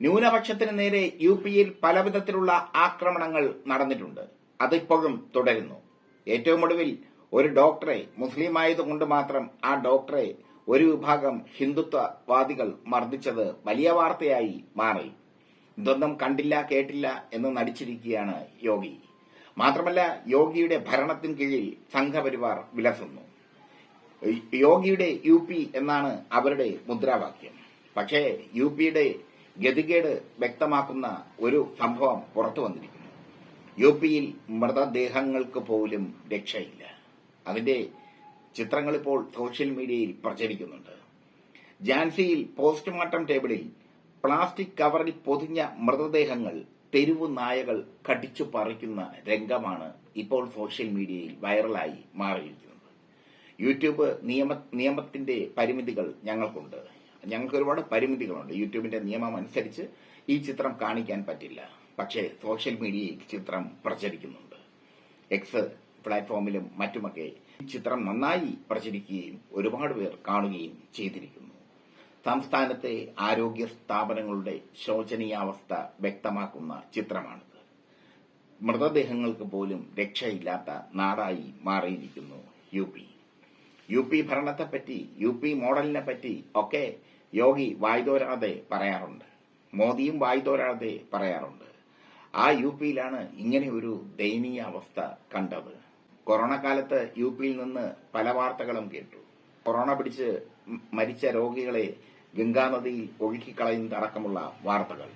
ന്യൂനപക്ഷത്തിന് നേരെ യു പിയിൽ പലവിധത്തിലുള്ള ആക്രമണങ്ങൾ നടന്നിട്ടുണ്ട്. അതിപ്പോഴും തുടരുന്നു. ഏറ്റവും ഒടുവിൽ ഒരു ഡോക്ടറെ മുസ്ലിം ആയതുകൊണ്ട് മാത്രം ആ ഡോക്ടറെ ഒരു വിഭാഗം ഹിന്ദുത്വവാദികൾ മർദ്ദിച്ചത് വലിയ വാർത്തയായി മാറി. ഇതൊന്നും കണ്ടില്ല കേട്ടില്ല എന്ന് നടിച്ചിരിക്കുകയാണ് യോഗി. മാത്രമല്ല യോഗിയുടെ ഭരണത്തിന് കീഴിൽ സംഘപരിവാർ വിലസുന്നു. യോഗിയുടെ യു പി എന്നാണ് അവരുടെ മുദ്രാവാക്യം. പക്ഷേ യു പിയുടെ ഗതികേട് വ്യക്തമാക്കുന്ന ഒരു സംഭവം പുറത്തു വന്നിരിക്കുന്നു. യു പിയിൽ മൃതദേഹങ്ങൾക്ക് പോലും രക്ഷയില്ല. അതിന്റെ ചിത്രങ്ങൾ ഇപ്പോൾ സോഷ്യൽ മീഡിയയിൽ പ്രചരിക്കുന്നുണ്ട്. ജാൻസിയിൽ പോസ്റ്റ്മോർട്ടം ടേബിളിൽ പ്ലാസ്റ്റിക് കവറിൽ പൊതിഞ്ഞ മൃതദേഹങ്ങൾ തെരുവു നായകൾ കടിച്ചു പറിക്കുന്ന രംഗമാണ് ഇപ്പോൾ സോഷ്യൽ മീഡിയയിൽ വൈറലായി മാറിയിരിക്കുന്നത്. യൂട്യൂബ് നിയമ നിയമത്തിന്റെ പരിമിതികൾ ഞങ്ങൾക്കുണ്ട്. ഞങ്ങൾക്ക് ഒരുപാട് പരിമിതികളുണ്ട്. യൂട്യൂബിന്റെ നിയമം അനുസരിച്ച് ഈ ചിത്രം കാണിക്കാൻ പറ്റില്ല. പക്ഷേ സോഷ്യൽ മീഡിയയിൽ ചിത്രം പ്രചരിക്കുന്നുണ്ട്. എക്സ് പ്ലാറ്റ്ഫോമിലും മറ്റുമൊക്കെ ചിത്രം നന്നായി പ്രചരിക്കുകയും ഒരുപാട് പേർ കാണുകയും ചെയ്തിരിക്കുന്നു. സംസ്ഥാനത്തെ ആരോഗ്യ സ്ഥാപനങ്ങളുടെ ശോചനീയാവസ്ഥ വ്യക്തമാക്കുന്ന ചിത്രമാണിത്. മൃതദേഹങ്ങൾക്ക് പോലും രക്ഷയില്ലാത്ത നാടായി മാറിയിരിക്കുന്നു യു പി. യു പി ഭരണത്തെപ്പറ്റി യു പി മോഡലിനെ പറ്റി ഒക്കെ യോഗി വായ്തോരാതെ പറയാറുണ്ട്. മോദിയും വായ്തോരാതെ പറയാറുണ്ട്. ആ യു പിയിലാണ് ഇങ്ങനെ ഒരു ദയനീയ അവസ്ഥ കണ്ടത്. കൊറോണ കാലത്ത് യു പിയിൽ നിന്ന് പല വാർത്തകളും കേട്ടു. കൊറോണ പിടിച്ച് മരിച്ച രോഗികളെ ഗംഗാനദിയിൽ ഒഴുക്കിക്കളയുന്നതടക്കമുള്ള വാർത്തകൾ.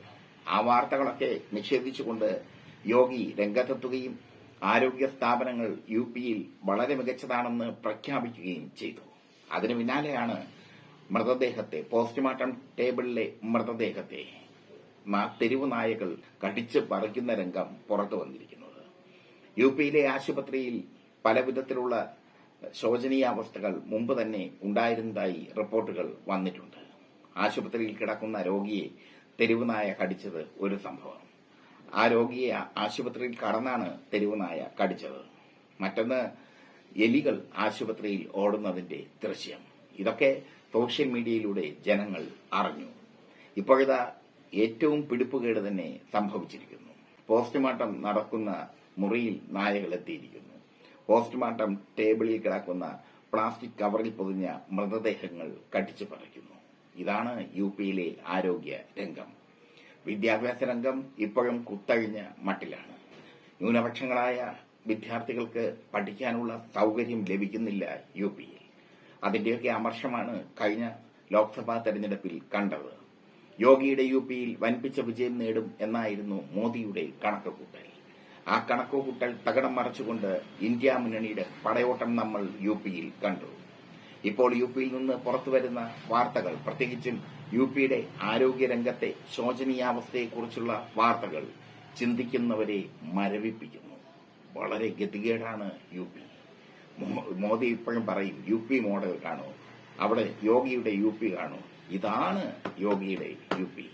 ആ വാർത്തകളൊക്കെ നിഷേധിച്ചുകൊണ്ട് യോഗി രംഗത്തെത്തുകയും ആരോഗ്യ സ്ഥാപനങ്ങൾ യു പിയിൽ വളരെ മികച്ചതാണെന്ന് പ്രഖ്യാപിക്കുകയും ചെയ്തു. അതിനു പിന്നാലെയാണ് മൃതദേഹത്തെ പോസ്റ്റ്മോർട്ടം ടേബിളിലെ മൃതദേഹത്തെ തെരുവു നായകൾ കടിച്ച് പറിക്കുന്ന രംഗം പുറത്തു വന്നിരിക്കുന്നത്. യു പിയിലെ ആശുപത്രിയിൽ പലവിധത്തിലുള്ള ശോചനീയാവസ്ഥകൾ മുമ്പ് തന്നെ ഉണ്ടായിരുന്നതായി റിപ്പോർട്ടുകൾ വന്നിട്ടുണ്ട്. ആശുപത്രിയിൽ കിടക്കുന്ന രോഗിയെ തെരുവുനായ കടിച്ചത് ഒരു സംഭവം ആ രോഗിയെ ആശുപത്രിയിൽ കടന്നാണ് തെരുവുനായ കടിച്ചത്. മറ്റൊന്ന് എലികൾ ആശുപത്രിയിൽ ഓടുന്നതിന്റെ ദൃശ്യം. ഇതൊക്കെ സോഷ്യൽ മീഡിയയിലൂടെ ജനങ്ങൾ അറിഞ്ഞു. ഇപ്പോഴിതാ ഏറ്റവും പിടിപ്പുകേട് തന്നെ സംഭവിച്ചിരിക്കുന്നു. പോസ്റ്റ്മോർട്ടം നടക്കുന്ന മുറിയിൽ നായകൾ എത്തിയിരിക്കുന്നു. പോസ്റ്റ്മോർട്ടം ടേബിളിൽ കിടക്കുന്ന പ്ലാസ്റ്റിക് കവറിൽ പൊതിഞ്ഞ മൃതദേഹങ്ങൾ കടിച്ചു പറിക്കുന്നു. ഇതാണ് യു പിയിലെ ആരോഗ്യ രംഗം. വിദ്യാഭ്യാസ രംഗം ഇപ്പോഴും കുത്തഴിഞ്ഞ മട്ടിലാണ്. ന്യൂനപക്ഷങ്ങളായ വിദ്യാർത്ഥികൾക്ക് പഠിക്കാനുള്ള സൗകര്യം ലഭിക്കുന്നില്ല യു പിയിൽ അതിന്റെയൊക്കെ അമർഷമാണ് കഴിഞ്ഞ ലോക്സഭാ തെരഞ്ഞെടുപ്പിൽ കണ്ടത്. യോഗിയുടെ യു പിയിൽ വൻപിച്ച വിജയം നേടും എന്നായിരുന്നു മോദിയുടെ കണക്കുകൂട്ടൽ. ആ കണക്കുകൂട്ടൽ തകടം മറച്ചുകൊണ്ട് ഇന്ത്യ മുന്നണിയുടെ പടയോട്ടം നമ്മൾ യു പിയിൽ കണ്ടു. ഇപ്പോൾ യു പിയിൽ നിന്ന് പുറത്തുവരുന്ന വാർത്തകൾ പ്രത്യേകിച്ചും യു പിയുടെ ആരോഗ്യരംഗത്തെ ശോചനീയാവസ്ഥയെക്കുറിച്ചുള്ള വാർത്തകൾ ചിന്തിക്കുന്നവരെ മരവിപ്പിക്കുന്നു. വളരെ ഗതികേടാണ് യു പി. മോദി ഇപ്പോഴും പറയും യു പി മോഡൽ കാണൂ അവിടെ യോഗിയുടെ യു പി കാണൂ. ഇതാണ് യോഗിയുടെ യു പി.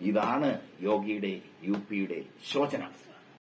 ഇതാണ് യോഗിയുടെ യു പിയുടെ ശോചനാവസ്ഥ.